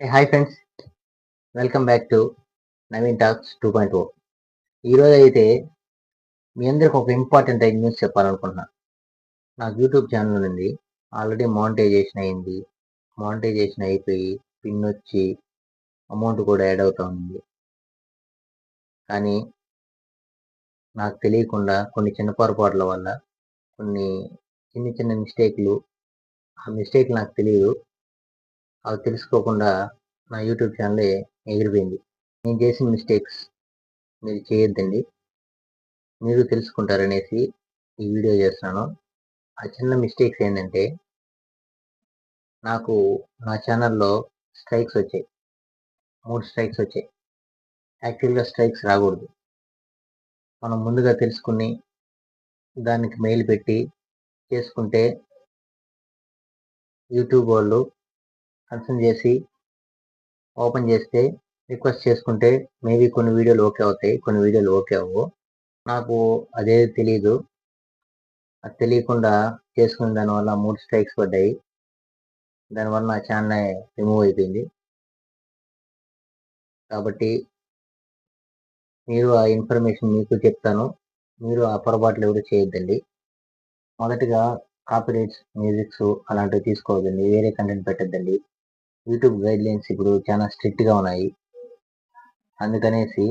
Hi friends welcome back to Naveen talks two point O ఈరోజు అయితే మీ అందరికి ఒక ఇంపార్టెంట్ అయిన న్యూస్ చెప్పాలనుకుంటున్నా. నాకు యూట్యూబ్ ఛానల్ ఉంది ఆల్రెడీ మానిటైజేషన్ అయింది. మానిటైజేషన్ అయిపోయి పిన్ వచ్చి అమౌంట్ కూడా యాడ్ అవుతా ఉంది. కానీ నాకు తెలియకుండా కొన్ని చిన్న పొరపాట్ల వల్ల కొన్ని చిన్న చిన్న మిస్టేక్లు ఆ మిస్టేక్ నాకు తెలియదు. అవి తెలుసుకోకుండా నా యూట్యూబ్ ఛానలే ఎగిరిపోయింది. నేను చేసిన మిస్టేక్స్ మీరు చేయొద్దండి. మీరు తెలుసుకుంటారనేసి ఈ వీడియో చేస్తున్నాను. ఆ చిన్న మిస్టేక్స్ ఏంటంటే నాకు నా ఛానల్లో స్ట్రైక్స్ వచ్చాయి. మూడు స్ట్రైక్స్ వచ్చాయి. యాక్చువల్గా స్ట్రైక్స్ రాకూడదు. మనం ముందుగా తెలుసుకుని దానికి మెయిల్ పెట్టి చేసుకుంటే యూట్యూబ్ వాళ్ళు కన్సర్న్ చేసి ఓపెన్ చేస్తే రిక్వెస్ట్ చేసుకుంటే మేబీ కొన్ని వీడియోలు ఓకే అవుతాయి కొన్ని వీడియోలు ఓకే అవ్వవు. నాకు అదే తెలియదు అది తెలియకుండా చేసుకున్న దానివల్ల మూడు స్ట్రైక్స్ పడ్డాయి. దానివల్ల నా ఛానల్ రిమూవ్ అయిపోయింది. కాబట్టి మీరు ఆ ఇన్ఫర్మేషన్ మీకు చెప్తాను. మీరు ఆ పొరపాట్లు ఎవరు చేయొద్దండి. మొదటిగా కాపీరైట్స్ మ్యూజిక్స్ అలాంటివి తీసుకోవద్దండి. వేరే కంటెంట్ పెట్టద్దండి. యూట్యూబ్ గైడ్ లైన్స్ ఇప్పుడు చాలా స్ట్రిక్ట్గా ఉన్నాయి. అందుకనేసి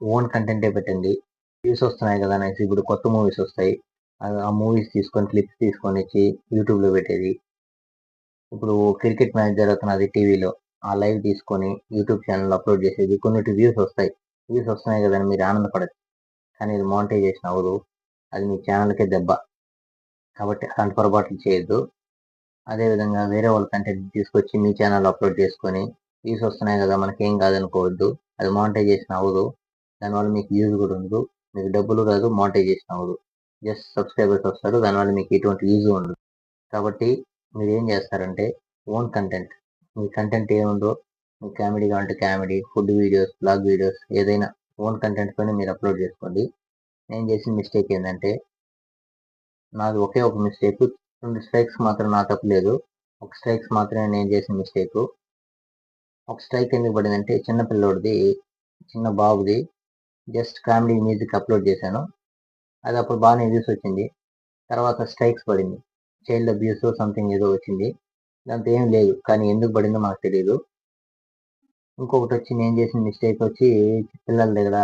ఓన్ కంటెంటే పెట్టండి. వ్యూస్ వస్తున్నాయి కదా అనేసి ఇప్పుడు కొత్త మూవీస్ వస్తాయి. ఆ మూవీస్ తీసుకొని క్లిప్స్ తీసుకొని వచ్చి యూట్యూబ్లో పెట్టేది. ఇప్పుడు క్రికెట్ మ్యాచ్ జరుగుతున్నది టీవీలో ఆ లైవ్ తీసుకొని యూట్యూబ్ ఛానల్ అప్లోడ్ చేసేది. కొన్నిటి వ్యూస్ వస్తాయి. వ్యూస్ వస్తున్నాయి కదా మీరు ఆనందపడదు కానీ ఇది మానిటైజేషన్ అవ్వదు. అది మీ ఛానల్కే దెబ్బ. కాబట్టి అలాంటి పొరపాట్లు చేయొద్దు. అదేవిధంగా వేరే వాళ్ళ కంటెంట్ తీసుకొచ్చి మీ ఛానల్ అప్లోడ్ చేసుకొని వ్యూస్ వస్తున్నాయి కదా మనకి ఏం కాదనుకోవద్దు. అది మానిటైజేషన్ అవ్వదు. దానివల్ల మీకు యూజ్ కూడా ఉండదు. మీకు డబ్బులు రాదు మానిటైజేషన్ అవ్వదు. జస్ట్ సబ్స్క్రైబర్స్ వస్తారు దానివల్ల మీకు ఎటువంటి యూజ్ ఉండదు. కాబట్టి మీరు ఏం చేస్తారంటే ఓన్ కంటెంట్ మీ కంటెంట్ ఏముందో మీ కామెడీ కావాలంటే comedy food videos vlog videos ఏదైనా ఓన్ కంటెంట్తోనే మీరు అప్లోడ్ చేసుకోండి. నేను చేసిన మిస్టేక్ ఏంటంటే నాది ఒకే ఒక మిస్టేక్ రెండు స్ట్రైక్స్ మాత్రం నా తప్పు లేదు. ఒక స్ట్రైక్స్ మాత్రమే నేను చేసిన మిస్టేక్ ఒక స్ట్రైక్ ఎందుకు పడిందంటే చిన్న పిల్లోడిది చిన్న బాబుది జస్ట్ కామెడీ మ్యూజిక్ అప్లోడ్ చేశాను. అది అప్పుడు బాగానే వ్యూస్ వచ్చింది. తర్వాత స్ట్రైక్స్ పడింది. చైల్డ్ అబ్యూస్ సంథింగ్ ఏదో వచ్చింది. దాంతో ఏం లేదు. కానీ ఎందుకు పడిందో మాకు తెలియదు ఇంకొకటి వచ్చి నేను చేసిన మిస్టేక్ వచ్చి పిల్లల దగ్గర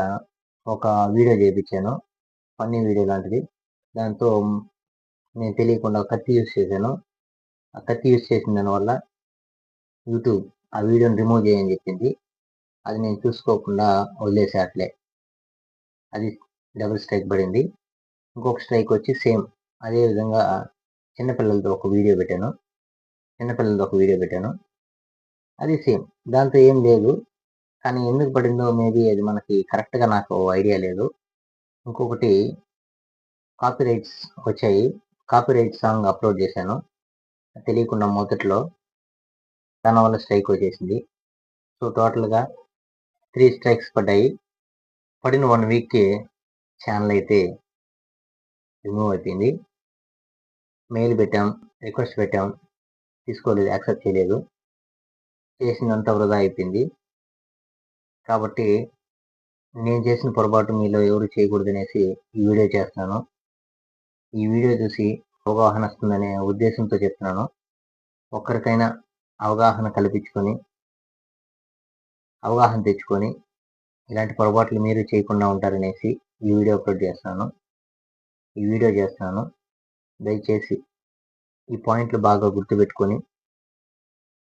ఒక వీడియో చేయించాను ఫన్నీ వీడియో లాంటిది. దాంతో నేను తెలియకుండా కత్తి యూస్ చేశాను. ఆ కత్తి యూస్ చేసిన దానివల్ల యూట్యూబ్ ఆ వీడియోని రిమూవ్ చేయని చెప్పింది. అది నేను చూసుకోకుండా వదిలేసే అట్లే. అది డబుల్ స్ట్రైక్ పడింది. ఇంకొక స్ట్రైక్ వచ్చి సేమ్ అదేవిధంగా చిన్నపిల్లలతో ఒక వీడియో పెట్టాను. చిన్నపిల్లలతో ఒక వీడియో పెట్టాను. అది సేమ్. దాంతో ఏం లేదు. కానీ ఎందుకు పడిందో మేబీ అది మనకి కరెక్ట్గా నాకు ఐడియా లేదు. ఇంకొకటి కాపీరైట్స్ వచ్చాయి. కాపీరైట్ సాంగ్ అప్లోడ్ చేశాను. తెలియకుండా మొదట్లో దానివల్ల స్ట్రైక్ వచ్చేసింది. సో టోటల్గా త్రీ స్ట్రైక్స్ పడ్డాయి. పడిన వన్ వీక్కి ఛానల్ అయితే రిమూవ్ అయిపోయింది. మెయిల్ పెట్టాం రిక్వెస్ట్ పెట్టాం. తీసుకోలేదు యాక్సెప్ట్ చేయలేదు. చేసినంత వృధా అయిపోయింది. కాబట్టి నేను చేసిన పొరపాటు మీలో ఎవరు చేయకూడదు అనేసి ఈ వీడియో చేస్తున్నాను. ఈ వీడియో చూసి అవగాహన వస్తుందనే ఉద్దేశంతో చెప్తున్నాను. ఒక్కరికైనా అవగాహన కల్పించుకొని అవగాహన తెచ్చుకొని ఇలాంటి పొరపాట్లు మీరు చేయకుండా ఉంటారనేసి ఈ వీడియో అప్లోడ్ చేస్తున్నాను. ఈ వీడియో చేస్తున్నాను. దయచేసి ఈ పాయింట్లు బాగా గుర్తుపెట్టుకొని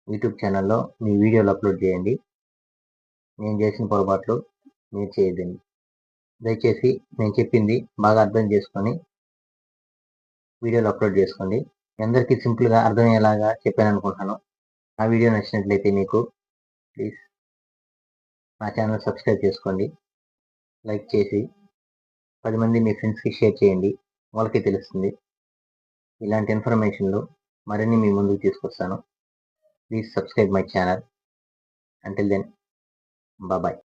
యూట్యూబ్ ఛానల్లో మీ వీడియోలు అప్లోడ్ చేయండి. నేను చేసిన పొరపాట్లు మీరు చేయదండి దయచేసి నేను చెప్పింది బాగా అర్థం చేసుకొని వీడియోలు అప్లోడ్ చేసుకోండి. అందరికీ సింపుల్గా అర్థమయ్యేలాగా చెప్పాను అనుకుంటున్నాను. ఆ వీడియో నచ్చినట్లయితే మీకు ప్లీజ్ మా ఛానల్ సబ్స్క్రైబ్ చేసుకోండి. లైక్ చేసి పది మంది మీ ఫ్రెండ్స్కి షేర్ చేయండి. వాళ్ళకి తెలుస్తుంది. ఇలాంటి ఇన్ఫర్మేషన్లు మరిన్ని మీ ముందుకు తీసుకొస్తాను. Please subscribe my channel until then bye